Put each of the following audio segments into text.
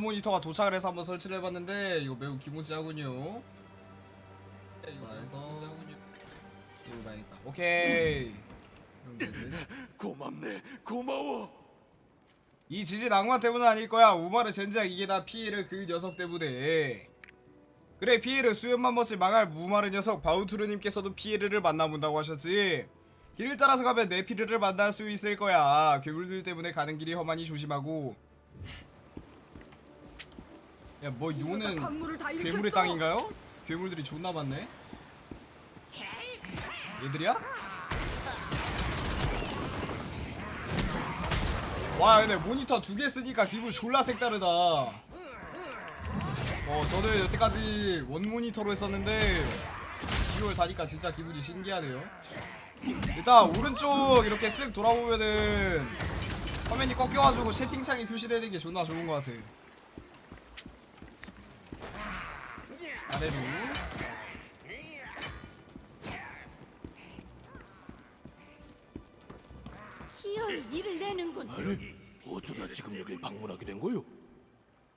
모니터가 도착을 해서 한번 설치를 해봤는데 이거 매우 기모지하군요. 자, 해서 이거 봐야겠다. 오케이. 고맙네 고마워 이 지진 악마 때문은 아닐 거야. 우마르 젠장 이게 다 피해를 그 녀석 때문에. 그래 피해를 수염만 멋지 망할 무마르 녀석 바우투르님께서도 피해를 만나본다고 하셨지. 길을 따라서 가면 네피르를 만날 수 있을 거야. 괴물들 때문에 가는 길이 험하니 조심하고. 야 뭐 요는 광물을 다 괴물의. 땅인가요? 괴물들이 존나 많네. 얘들이야? 와 근데 모니터 두 개 쓰니까 기분 졸라 색다르다. 어 저는 여태까지 원 모니터로 했었는데 비주얼 다니까 진짜 기분이 신기하네요. 일단 오른쪽 이렇게 쓱 돌아보면은 화면이 꺾여가지고 채팅창에 표시되는 게 존나 좋은 것 같아. 아래로 희열이 일을 내는군. 아니 어쩌다 지금 여길 방문하게 된 거요?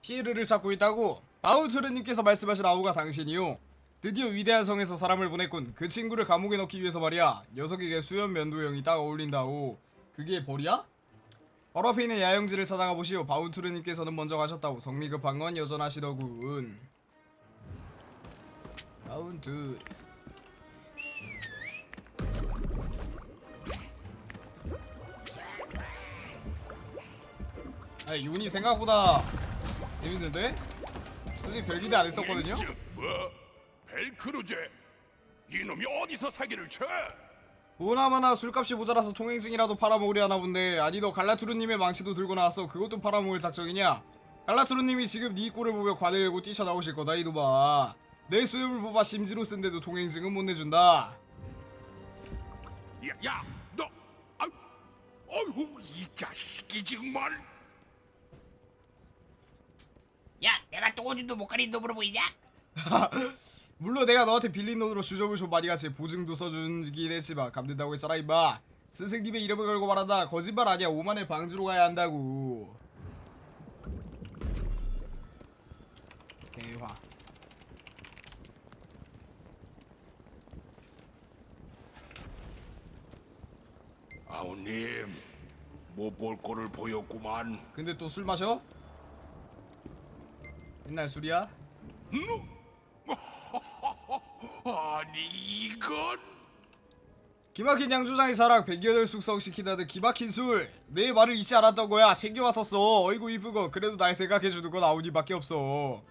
피에르를 찾고 있다고 바우트르님께서 말씀하신 아우가 당신이요. 드디어 위대한 성에서 사람을 보냈군. 그 친구를 감옥에 넣기 위해서 말이야. 녀석에게 수염 면도형이 딱 어울린다오 그게 벌이야? 바로 앞에 있는 야영지를 찾아가 보시오. 바우트르님께서는 먼저 가셨다고. 성미 급한 건 여전하시더군 바운트 아 윤이 생각보다 재밌는데? 솔직히 별 기대 안 했었거든요? 뭐? 벨크루제 이놈이 어디서 사기를 쳐? 보나마나 술값이 모자라서 통행증이라도 팔아먹으려 하나 본데 아니 너 갈라투르님의 망치도 들고 나왔어 그것도 팔아먹을 작정이냐? 갈라투르님이 지금 네 꼴을 보며 과대하고 뛰쳐나오실 거다 이놈아 내 수염을 뽑아 심지로 쓴데도 통행증은 못 내준다. 야, 야, 너, 아유, 어휴, 이 자식이 정말. 야, 내가 똥오줌도 못 가린 놈으로 보이냐? 물론 내가 너한테 빌린 돈으로 주접을 좀 많이 같이 보증도 써주긴 했지만 감된다고 했잖아 임마. 스승님의 이름을 걸고 말한다. 거짓말 아니야. 오만의 방주로 가야 한다고. 대화 아우님, 뭐볼 거를 보였구만. 근데 또 술 마셔? 옛날 술이야? 아니 이건 기막힌 양조장의 사랑 백년을 숙성시킨다는 기막힌 술 내 말을 잊지 않았던 거야. 챙겨왔었어. 어이구 이쁘고. 그래도 날 생각해주는 건 아우니밖에 없어.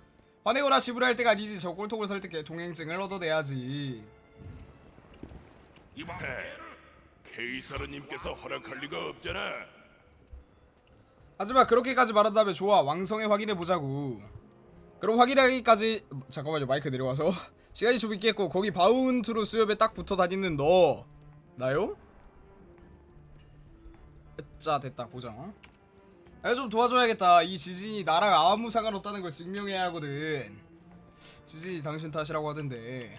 화내거나 지불할 때가 아니지. 저 꼴통을 설득해 통행증을 얻어내야지. 이봐, 케이사르님께서 허락할 리가 없잖아. 하지만 그렇게까지 말한다면 좋아 왕성에 확인해 보자고 그럼 확인하기까지 잠깐만요 마이크 내려와서. 시간이 좀 있겠고 거기 바운트로 수협에 딱 붙어 다니는 너. 나요? 자 됐다 고정 야, 좀 도와줘야겠다. 이 지진이 나랑 아무 상관없다는 걸 증명해야 하거든. 지진이 당신 탓이라고 하던데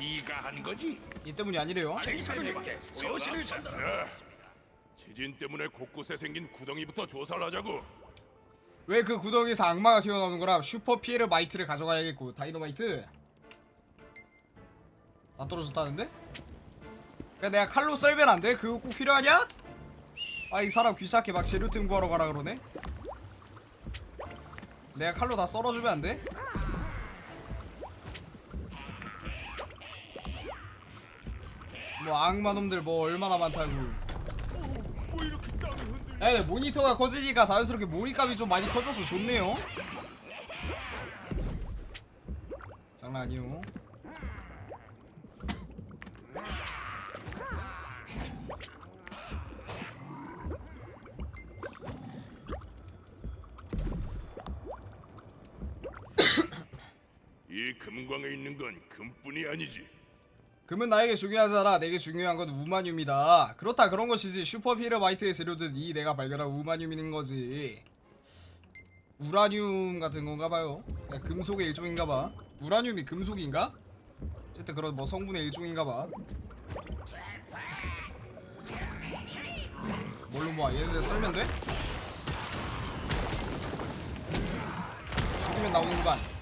네가 한 거지? 이 때문이 아니래요 케이사르님께 소신을 전다. 지진 때문에 곳곳에 생긴 구덩이부터 조사를 하자고. 왜 그 구덩이에서 악마가 튀어나오는 거라 슈퍼 피에르 마이트를 가져가야겠고 다이너마이트 다 떨어졌다는데? 야 내가 칼로 썰면 안 돼? 그거 꼭 필요하냐? 아 이 사람 귀찮게 막 재료 틈구하러 가라 그러네 내가 칼로 다 썰어주면 안 돼? 뭐 악마 놈들 뭐 얼마나 많다고 근데 모니터가 커지니까 자연스럽게 모니값이 좀 많이 커져서 좋네요. 장난 아니요. 이 금광에 있는 건 금뿐이 아니지. 금은 나에게 중요하잖아. 내게 중요한 건 우마늄이다. 그렇다 그런 것이지. 슈퍼 피르마이트의 재료든 이 내가 발견한 우마늄인 거지. 우라늄 같은 건가 봐요. 그냥 금속의 일종인가 봐. 우라늄이 금속인가? 어쨌든 그런 뭐 성분의 일종인가 봐. 뭐 얘네들 썰면 돼? 죽이면 나오는 구간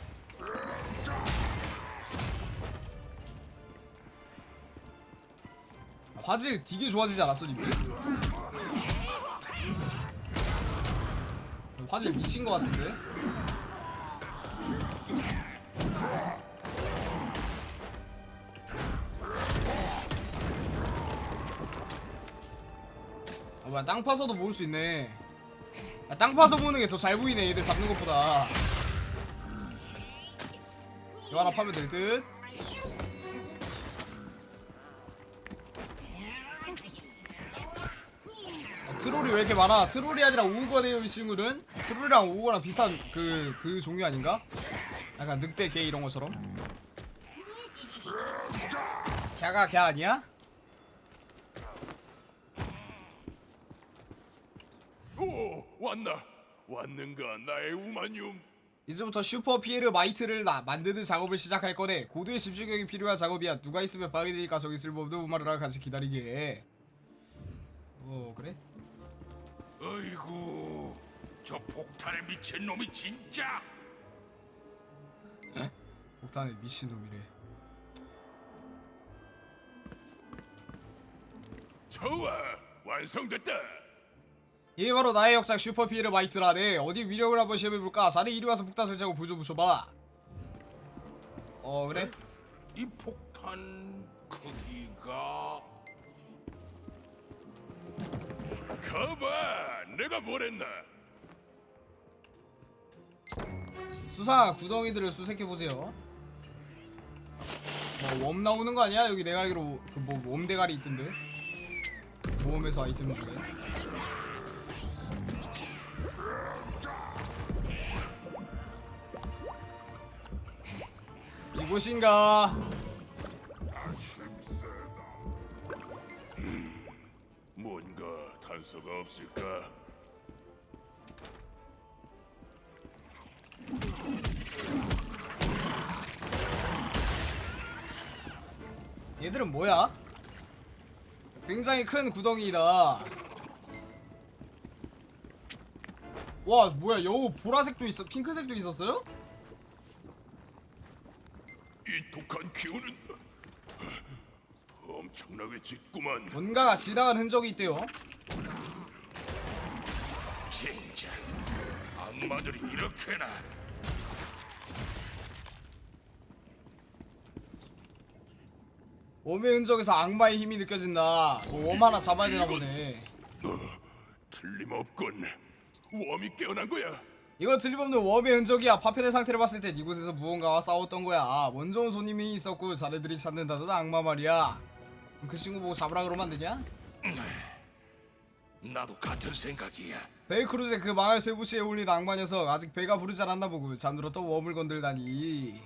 화질 되게 좋아지지 않았어 님들? 화질 미친 거 같은데? 아 뭐야 땅 파서도 모을 수 있네 아, 땅 파서 보는 게 더 잘 보이네 얘들 잡는 것보다 이거 하나 파면 될듯 트롤이 왜 이렇게 많아 트롤이 아니라 오우가 돼요 이 친구는 트롤이랑 오우거랑 비슷한 그, 그 종류 아닌가? 약간 늑대 개 이런 것처럼 갸가 갸 아니야? 오 왔나? 왔는가 나의 우마늄? 이제부터 슈퍼 피에르 마이트를 나, 만드는 작업을 시작할 거네. 고도의 집중력이 필요한 작업이야. 누가 있으면 방해되니까 저기 쓸모없는 우마르랑 같이 기다리게 해. 어 그래? 저 폭탄에 미친 놈이 진짜 폭탄에 미친놈이래. 좋아 완성됐다 이게 바로 나의 역사 슈퍼 피에르 마이트라네. 어디 위력을 한번 시험해볼까? 자네 이리 와서 폭탄 설치하고 불 좀 붙여봐. 어 그래? 이 폭탄 크기가 거봐 내가 뭘 했나 수사 구덩이들을 수색해 보세요. 뭐웜 나오는 거 아니야? 여기 내가 알기로 그뭐 웜 대가리 있던데. 모험에서 아이템 중에. 이곳인가? 뭔가 단서가 없을까 얘들은 뭐야? 굉장히 큰 구덩이다. 와 뭐야 여우 보라색도 있어 핑크색도 있었어요? 이 독한 기운은 엄청나게 짙구만 뭔가가 지나간 흔적이 있대요. 진짜 악마들이 이렇게나 웜의 흔적에서 악마의 힘이 느껴진다. 뭐웜 하나 잡아야 되나 보네. 틀림없군 웜이 깨어난 거야 이거 틀림없는 웜의 흔적이야. 파편의 상태를 봤을 땐 이곳에서 무언가와 싸웠던 거야. 먼저 온 손님이 있었고 자네들이 찾는다던 악마 말이야. 그 친구 보고 잡으라 그러면 안 되냐? 나도 같은 생각이야 베이크루즈의 그 망할 쇠부시에 올린 악마 녀석 아직 배가 부르지 않았나 보고 잠들었던 웜을 건들다니.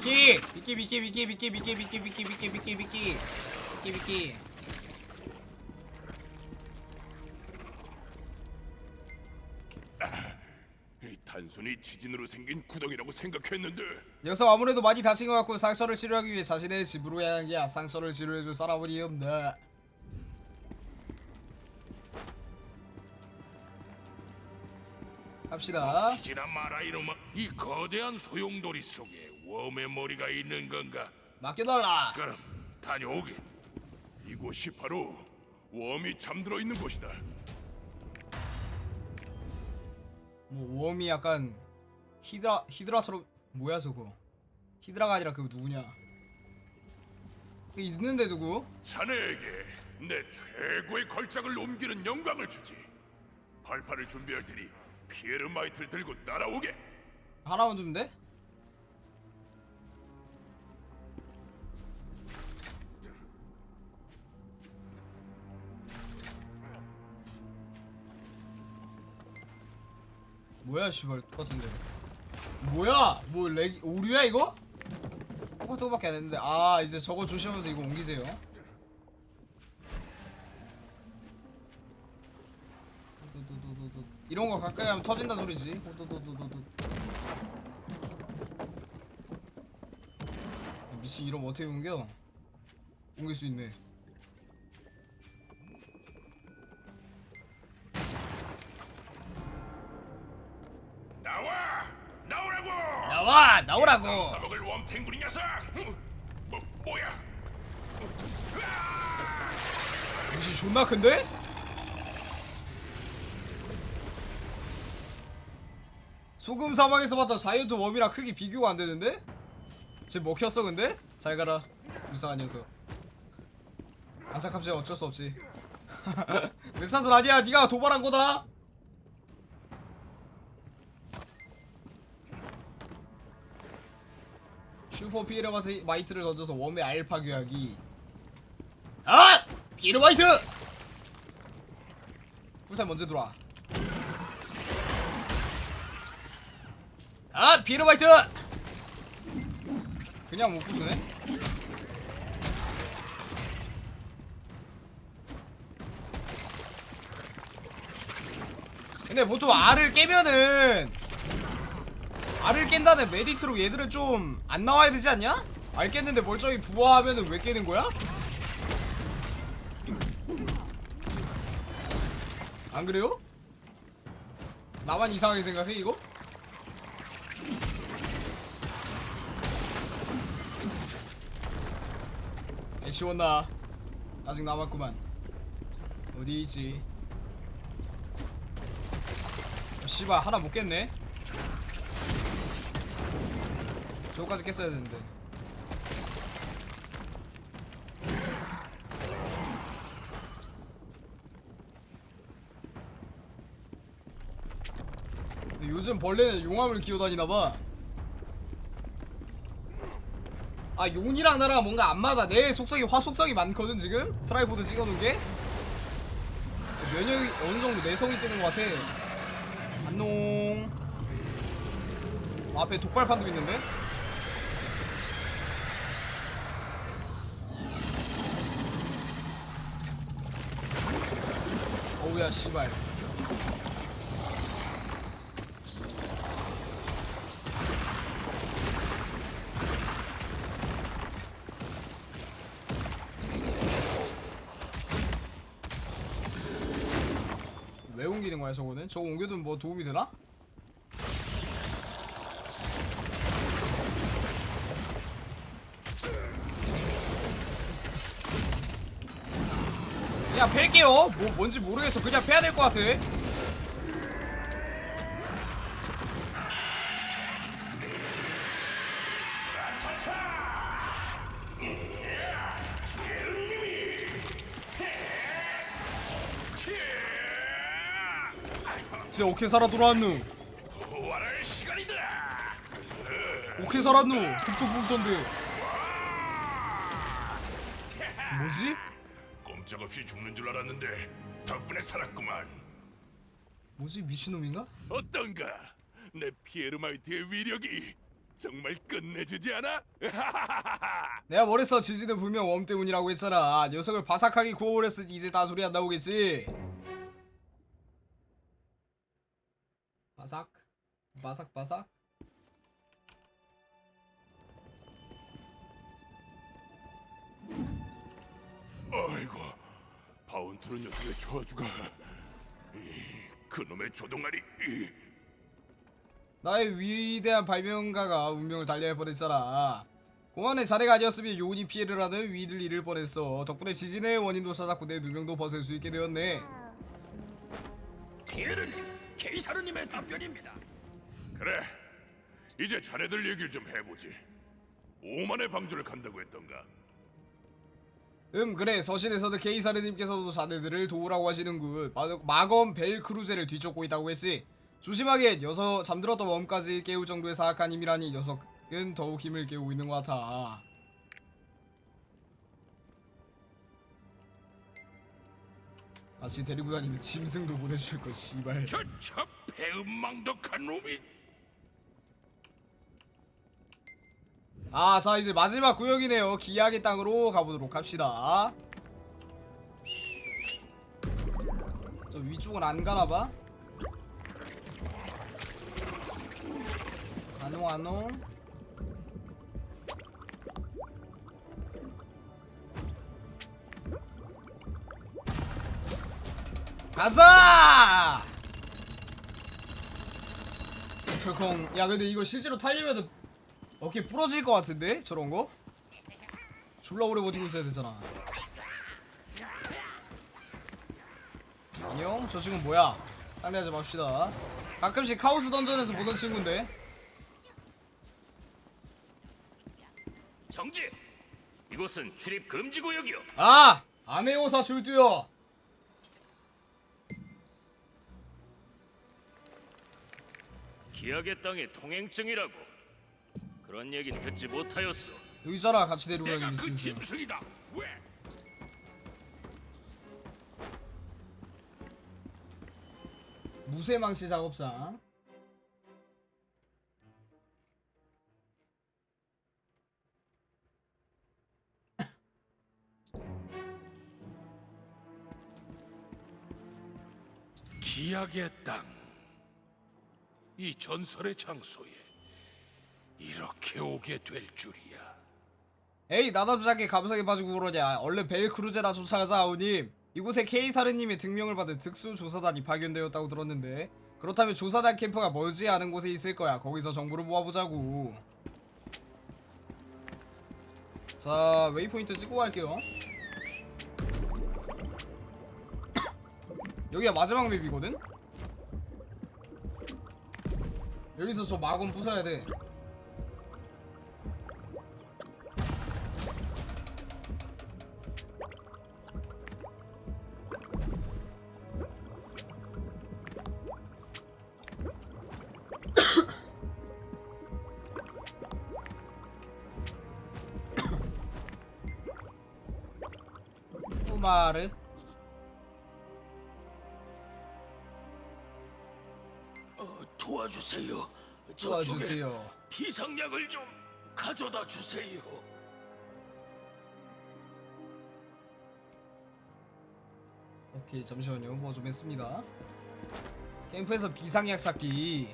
미끼! 미끼 미끼 미끼 미끼 미끼 미끼 미끼 미끼 미끼 미끼 미끼 미끼 이 단순히 지진으로 생긴 구덩이라고 생각했는데 녀석 아무래도 많이 다친 것 같고 상처를 치료하기 위해 자신의 집으로 향해 상처를 치료해줄 사람은 없네 합시다 지나 마라 이놈아 이 거대한 소용돌이 속에 웜의 머리가 있는 건가? 맡겨달라. 그럼 다녀오게. 이곳이 바로 웜이 잠들어 있는 곳이다. 뭐 웜이 약간 히드라 히드라처럼 뭐야 저거? 히드라가 아니라 그거 누구냐? 그 있는데 누구? 자네에게 내 최고의 걸작을 옮기는 영광을 주지. 발판을 준비할 테니 피에르 마이트를 들고 따라오게. 하나만 주면 돼? 뭐야 씨발 똑같은데 뭐야 뭐 렉 오류야 이거? 똑같은 거밖에 안 했는데 아 이제 저거 조심하면서 이거 옮기세요. 이런 거 가까이 하면 터진다 소리지. 미친 이러면 어떻게 옮겨? 옮길 수 있네 나오라고. 싸먹을 웜탱구리 녀석! 뭐 뭐야? 무시 존나 큰데? 소금 사막에서 봤던 자이언트 웜이랑 크기 비교가 안 되는데? 쟤 먹혔어 근데? 잘 가라 무상한 녀석 안타깝지 어쩔 수 없지 내 탓은 아니야 네가 도발한 거다 슈퍼 피에르 마이트를 던져서 웜의 알 파괴하기 아! 피에르 마이트! 꿀타임 먼저 들어와 아! 피에르 마이트! 그냥 못 부수네? 근데 보통 알을 깨면은 알을 깬다는 메리트로 얘들은 좀 안 나와야 되지 않냐? 알 깼는데 멀쩡히 부화하면은 왜 깨는 거야? 안 그래요? 나만 이상하게 생각해 이거? 애쉬웠나 아직 남았구만 어디 있지 어, 씨발 하나 못 깼네 저거까지 깼어야 되는데. 근데 요즘 벌레는 용암을 기어다니나봐. 아 용이랑 나랑 뭔가 안 맞아. 내 속성이 화속성이 많거든 지금? 트라이보드 찍어놓은 게? 면역이 어느정도 내성이 뜨는 것 같아. 어, 앞에 독발판도 있는데 어우야 씨발 왜 옮기는 거야 저거는? 저거 옮겨두면 뭐 도움이 되나? 팰게요. 뭐 뭔지 모르겠어. 그냥 패야 될 것 같아. 진짜 오케이 살아 돌아왔누! 오케이 살았누. 독도 뽑던데. 뭐지? 꼼짝 없이 죽는 줄 알았는데 덕분에 살았구만. 뭐지 미친놈인가? 어떤가? 내 피에르마이트의 위력이 정말 끝내주지 않아? 내가 뭐랬어 지지는 분명 웜 때문이라고 했잖아 녀석을 바삭하게 구워버렸으니 이제 다 소리 안 나오겠지 바삭 바삭 바삭 바운트는 녀석의 저주가 이, 그놈의 조동아리 이, 나의 위대한 발명가가 운명을 달리할 뻔했잖아 공원의 자네가 아니었으면 요니 피해르라는 위를 잃을 뻔했어 덕분에 지진의 원인도 찾았고 내 누명도 벗을 수 있게 되었네 피에르님, 케이사르님의 답변입니다. 그래. 이제 자네들 얘기를 좀 해보지. 오만의 방주를 간다고 했던가? 음 그래 서신에서도 케이사르님께서도 자네들을 도우라고 하시는군. 마, 마검 벨크루제를 뒤쫓고 있다고 했지 조심하게 녀석 잠들었던 웜까지 깨울 정도의 사악한 힘이라니 녀석은 더욱 힘을 깨우고 있는 것 같아. 같이 데리고 다니는 짐승도 보내줄 걸 씨발. 저저 배은망덕한 놈이 아, 자 이제 마지막 구역이네요. 기약의 땅으로 가보도록 합시다. 저 위쪽은 안 가나봐. 안옹 안옹. 가자! 결콩. 야 근데 이거 실제로 타려면은 어깨 부러질 것 같은데 저런 거? 졸라 오래 버티고 있어야 되잖아 안녕 저 친구는 뭐야 상대하지 맙시다 가끔씩 카오스 던전에서 보던 친구인데 정지. 이곳은 출입 금지 구역이요. 아! 아메오사 줄두요 기악의 땅의 통행증이라고. 그런 얘긴 듣지 못하였소. 여기 있잖아 같이 내가 데리고 그 짐승이다. 왜? 무쇠망치 작업상 기약의 땅. 이 전설의 장소에 이렇게 오게 될 줄이야. 에이 나답작게 감성에 빠지고 그러냐. 얼른 벨크루제나 쫓아가자 아우님. 이곳에 K사르님의 등명을 받은 특수조사단이 파견되었다고 들었는데 그렇다면 조사단 캠프가 멀지 않은 곳에 있을 거야. 거기서 정보를 모아보자고. 자 웨이포인트 찍고 갈게요. 여기가 마지막 맵이거든? 여기서 저 마검 부숴야 돼 우마르 어, 도와주세요. 도와주세요. 비상약을 좀 가져다 주세요. 오케이 잠시만요. 뭐 좀 했습니다. 캠프에서 비상약 찾기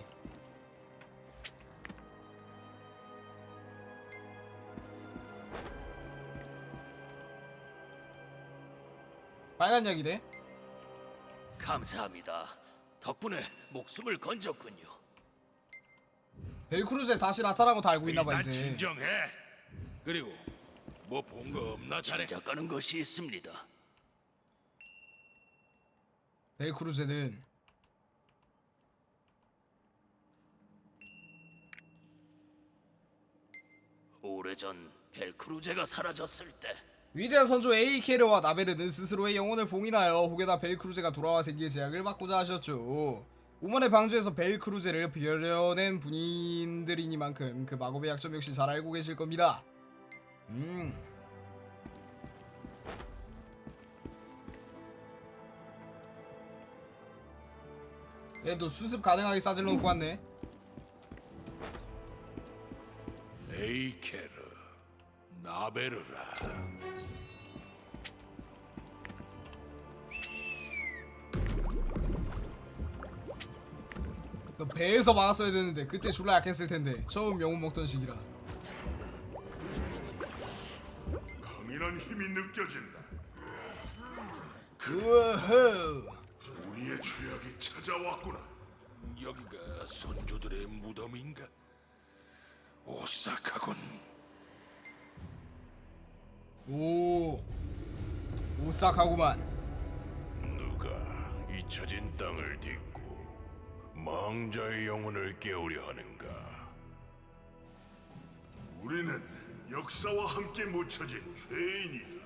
빨간 약이네 감사합니다. 덕분에 목숨을 건졌군요. 벨크루제 다시 나타난 거다 알고 있나봐 일단 이제 진정해. 그리고 뭐 본 거 없나 자네? 짐작가는 것이 있습니다. 벨크루제는 오래전 벨크루제가 사라졌을 때 위대한 선조 에이케르와 나베르는 스스로의 영혼을 봉인하여 혹여나 벨크루제가 돌아와 생길 제약을 막고자 하셨죠. 오만의 방주에서 벨크루제를 벼려낸 분인들이니만큼 그 마법의 약점 역시 잘 알고 계실 겁니다. 음. 얘도 수습 가능하게 싸질러 놓고 왔네. 에이케르, 나베르라. 너 배에서 막았어야 되는데 그때 졸라 약했을 텐데 처음 영웅 먹던 시기라. 강인한 힘이 느껴진다. 우후. 우리의 죄악이 찾아왔구나. 여기가 선조들의 무덤인가? 오싹하군. 오 오싹하구만 누가 잊혀진 땅을 딛고 망자의 영혼을 깨우려 하는가? 우리는 역사와 함께 묻혀진 죄인이다.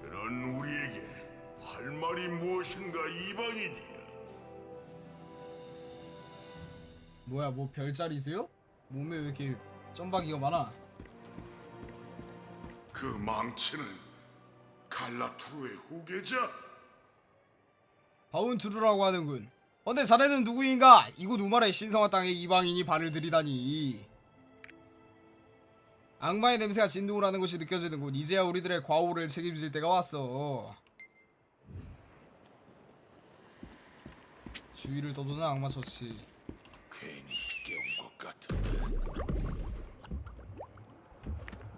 그런 우리에게 할 말이 무엇인가 이방인이야. 뭐야 뭐 별자리세요? 몸에 왜 이렇게 점박이가 많아 그 망치는 갈라투르의 후계자? 바운투르라고 하는군. 근데 자네는 누구인가? 이곳 우마의 신성화 땅에 이방인이 발을 들이다니. 악마의 냄새가 진동을 하는 것이 느껴지는군. 이제야 우리들의 과오를 책임질 때가 왔어. 주위를 떠도는 악마 처치